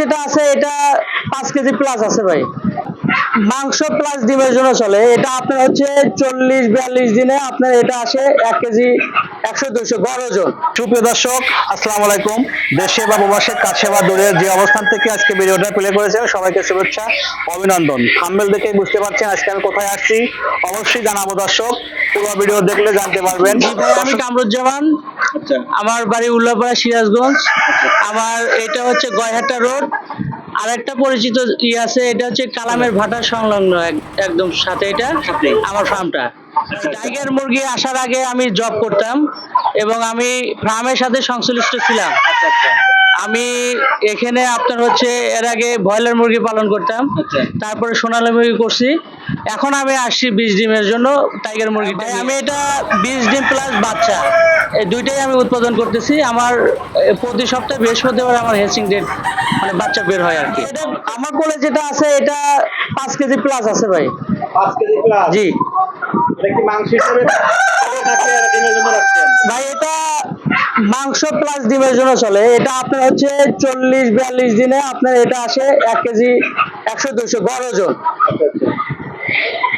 যেটা আছে এটা পাঁচ কেজি প্লাস আছে ভাই। মাংস প্লাস ডিমের জন্য চলে। এটা আপনার হচ্ছে চল্লিশ বিয়াল্লিশ দিনে আপনার এটা আসে এক কেজি একশো দুশো গড় ওজন সুপ্রিয় দর্শক আসসালামু আলাইকুম। দেশে বা প্রবাসে কাছে বা দূরের যে অবস্থান থেকে আজকে ভিডিওটা প্লে করেছেন সবাইকে শুভেচ্ছা অভিনন্দন। থাম্বেল দেখে বুঝতে পারছেন আজকে আমি কোথায় আসছি। অবশ্যই জানাব দর্শক পুরো ভিডিও দেখলে জানতে পারবেন। আমি কামরুজ্জামান। আমার বাড়ি উল্লাপাড়া সিরাজগঞ্জ। আমার এটা হচ্ছে গয়হাটা রোড। আর একটা পরিচিত ই আছে এটা হচ্ছে কালামের ভাটা সংলগ্ন একদম সাথে এটা আমার ফার্মটা। টাইগার মুরগি আসার আগে আমি জব করতাম এবং আমি ফার্মের সাথে সংশ্লিষ্ট ছিলাম। আমি এখানে আপনার হচ্ছে এর আগে ব্রয়লার মুরগি পালন করতাম। আচ্ছা। তারপরে সোনালী মুরগি করছি। এখন আমি আসছি বিশ ডিমের জন্য টাইগার মুরগি ভাই আমি এটা বিশ ডিম প্লাস বাচ্চা এই দুইটাই আমি উৎপাদন করতেছি। আমার প্রতি সপ্তাহে বৃহস্পতিবার আমার হেসিং ডেট মানে বাচ্চা বের হয় আর কি। এটা আমার কোলে যেটা আছে এটা পাঁচ কেজি প্লাস আছে ভাই। পাঁচ কেজি প্লাস জি। মাংস হিসেবে? থাকে আর ডিমের জন্য রাখছেন? ভাই এটা মাংস প্লাস ডিমের জন্য চলে। এটা আপনার হচ্ছে চল্লিশ বিয়াল্লিশ দিনে আপনার এটা আসে এক কেজি একশো দুশো গড় ওজন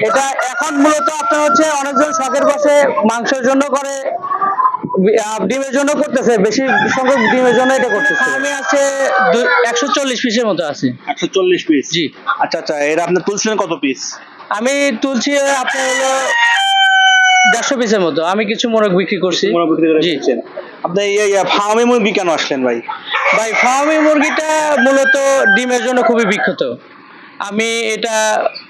এটা এখন মূলত আপনার হচ্ছে অনেকজন শখের বসে মাংসের জন্য করে ডিমের জন্য করতেছে বেশি সংখ্যক ডিমের জন্য এটা করতেছে। আমি আছে একশো চল্লিশ পিসের মতো আছে। একশো চল্লিশ পিস জি। আচ্ছা আচ্ছা এটা আপনি তুলছিলেন কত পিস আমি তুলছি আপনার হলো দেড়শো পিসের মতো। আমি কিছু মোরগ বিক্রি করছি। জি। আপনি এই ফার্মে মুরগি কেন আসলেন ভাই? ভাই ফার্মি মুরগিটা মূলত ডিমের জন্য খুবই বিখ্যাত। আমি এটা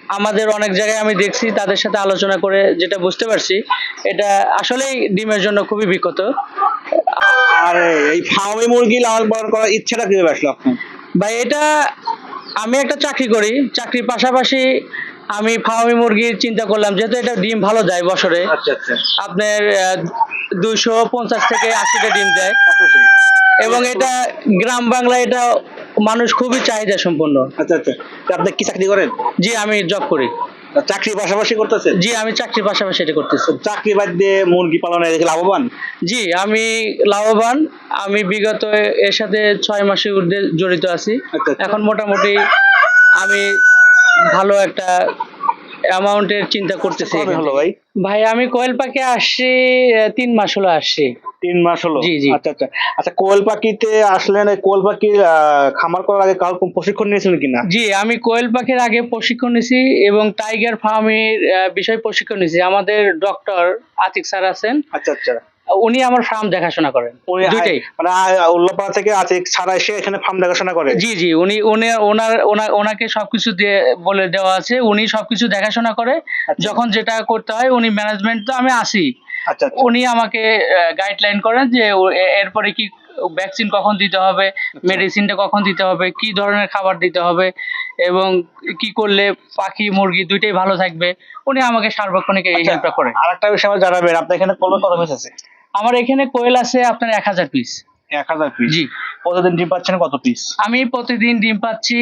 আমাদের অনেক জায়গায় আমি দেখছি তাদের সাথে আলোচনা করে যেটা বুঝতে পারছি এটা আসলেই ডিমের জন্য খুবই বিখ্যাত। আর এই ফার্মে মুরগি লালন পালন করার ইচ্ছাটা কীভাবে আসলো আপনার? ভাই এটা আমি একটা চাকরি করি চাকরির পাশাপাশি আমি ফার্মি মুরগির চিন্তা করলাম যেহেতু এটা ডিম ভালো দেয় বছরে আচ্ছা আচ্ছা। আপনার দুশো পঞ্চাশ থেকে আশিটা ডিম দেয়। এবং এটা গ্রাম বাংলায় এটা মানুষ খুবই চাহিদা সম্পন্ন। আচ্ছা আচ্ছা। আপনি কি চাকরি করেন? জি আমি জব করি। চাকরি পাশাপাশি করতেছেন? জি আমি চাকরির পাশাপাশি এটা করতেছি। চাকরি বাদ দিয়ে মুরগি পালনে দেখে লাভবান? জি আমি লাভবান। আমি বিগত এর সাথে ছয় মাসের ঊর্ধ্বে জড়িত আছি। আচ্ছা। এখন মোটামুটি আমি ভালো একটা অ্যামাউন্টের চিন্তা করতেছি কবে হলো ভাই? ভাই আমি কোয়েল পাখি আসছি তিন মাস হলো আসছি। তিন মাস হলো? জি, জি। আচ্ছা আচ্ছা। আচ্ছা কোয়েল পাখিতে আসলেন এই কোয়েল পাখির খামার করার আগে কারও প্রশিক্ষণ নিয়েছিলেন কিনা? জি আমি কোয়েল পাখির আগে প্রশিক্ষণ নিয়েছি এবং টাইগার ফার্মের বিষয় প্রশিক্ষণ নিয়েছি। আমাদের ডক্টর আতিক স্যার আছেন। আচ্ছা আচ্ছা। উনি আমার ফার্ম দেখাশোনা করেন। দুইটাই। মানে উল্লাপাড়া থেকে আছে ছাড়া এসে এখানে ফার্ম দেখাশোনা করে? জি জি উনি উনি ওনার ওনা- ওনাকে সবকিছু দিয়ে বলে দেওয়া আছে। উনি সবকিছু দেখাশোনা করে। আচ্ছা। যখন যেটা করতে হয় উনি ম্যানেজমেন্ট তো আমি আসি আচ্ছা আচ্ছা। উনি আমাকে গাইডলাইন করেন যে এরপরে কি ভ্যাকসিন কখন দিতে হবে মেডিসিনটা কখন দিতে হবে কি ধরনের খাবার দিতে হবে এবং কি করলে পাখি মুরগি দুইটাই ভালো থাকবে। উনি আমাকে সার্বক্ষণিক এই আচ্ছা, হেল্পটা করে আর একটা বিষয় আমার জানাবেন আপনার এখানে কোন কত আছে আমার এখানে কোয়েল আছে আপনার এক হাজার পিস এক হাজার পিস জি। প্রতিদিন ডিম পাচ্ছেন কত পিস আমি প্রতিদিন ডিম পাচ্ছি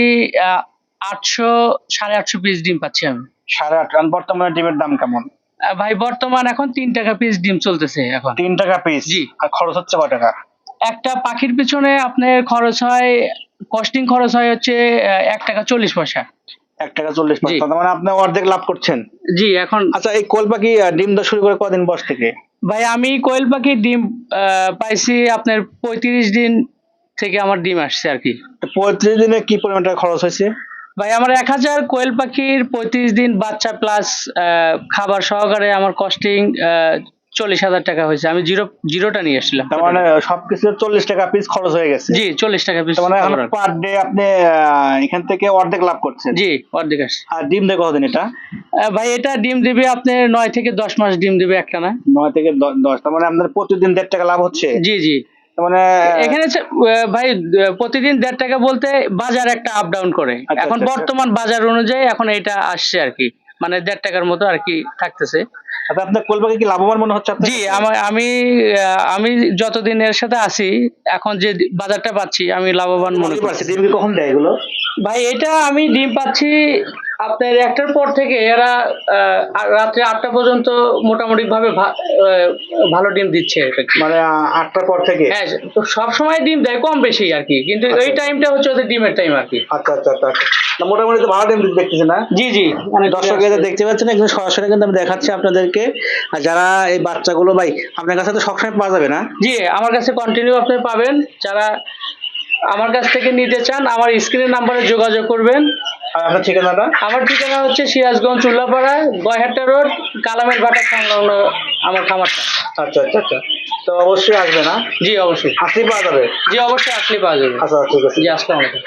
আটশো সাড়ে আটশো পিস ডিম পাচ্ছি আমি। সাড়ে আট বর্তমানে ডিমের দাম কেমন? ভাই বর্তমান এখন তিন টাকা পিস ডিম চলতেছে এখন। তিন টাকা পিস জি। আর খরচ হচ্ছে কয় টাকা? একটা পাখির পিছনে আপনার খরচ হয় কস্টিং খরচ হয় হচ্ছে এক টাকা চল্লিশ পয়সা। এক টাকা চল্লিশ। পয়সা। মানে আপনি অর্ধেক লাভ করছেন। জি এখন আচ্ছা এই কোয়েল পাখি ডিম দেওয়া শুরু করে কদিন বয়স থেকে? ভাই আমি কোয়েল পাখির ডিম পাইছি আপনার পঁয়ত্রিশ দিন থেকে আমার ডিম আসছে আর কি। পঁয়ত্রিশ দিনে কি পরিমাণ টাকা খরচ হয়েছে? ভাই আমার এক হাজার কোয়েল পাখির পঁয়ত্রিশ দিন বাচ্চা প্লাস খাবার সহকারে আমার কস্টিং চল্লিশ হাজার টাকা হয়েছে। আমি জিরো জিরোটা নিয়ে এসেছিলাম তার মানে সবকিছু চল্লিশ টাকা পিস খরচ হয়ে গেছে। জি চল্লিশ টাকা পিস মানে এখন পার ডে আপনি এখান থেকে অর্ধেক লাভ করছেন। জি অর্ধেক আসছে। আর ডিম দেয় কতদিন এটা? ভাই এটা ডিম দিবে আপনি নয় থেকে দশ মাস ডিম দিবে একটা না নয় থেকে দশ তার মানে আপনার প্রতিদিন দেড় টাকা লাভ হচ্ছে? জি জি। মানে এখানে ভাই প্রতিদিন দেড় টাকা বলতে বাজার একটা আপ ডাউন করে। আচ্ছা, এখন আচ্ছা। বর্তমান বাজার অনুযায়ী এখন এটা আসছে আর কি। মানে দেড় টাকার মতো আর কি থাকতেছে। আচ্ছা, আপনার কি লাভবান মনে হচ্ছে জি? আমার আমি আমি যতদিন এর সাথে আছি এখন যে বাজারটা পাচ্ছি আমি লাভবান মনে ডিম কখন দেয় এগুলো? ভাই এটা আমি ডিম পাচ্ছি আপনার একটার পর থেকে এরা রাত্রে আটটা পর্যন্ত মোটামুটি ভাবে ভালো ডিম দিচ্ছে মানে আটটার পর থেকে? হ্যাঁ তো সব সময় ডিম দেয় কম বেশি আর কি। কিন্তু আচ্ছা, এই আচ্ছা। টাইমটা হচ্ছে ওদের ডিমের টাইম আর কি। আচ্ছা আচ্ছা আচ্ছা আচ্ছা। মোটামুটি তো ভালো টাইম দেখতেছি না জি জি। দর্শক এদের দেখতে পাচ্ছেন এখানে সরাসরি কিন্তু আমি দেখাচ্ছি আপনাদেরকে। আর যারা এই বাচ্চাগুলো ভাই আপনার কাছে তো সবসময় পাওয়া যাবে না? জি আমার কাছে কন্টিনিউ আপনি পাবেন। যারা আমার কাছ থেকে নিতে চান আমার স্ক্রিনের নাম্বারে যোগাযোগ করবেন। আর আপনার ঠিকানাটা? আমার ঠিকানা হচ্ছে সিরাজগঞ্জ উল্লাপাড়া গয়হাট্টা রোড কালামের বাটা সংলগ্ন আমার খামারটা আচ্ছা আচ্ছা আচ্ছা। তো অবশ্যই আসবে না? জি অবশ্যই। আসলে পাওয়া যাবে? জি অবশ্যই আসলে পাওয়া যাবে। আচ্ছা ঠিক আছে। জি আসসালামু আলাইকুম।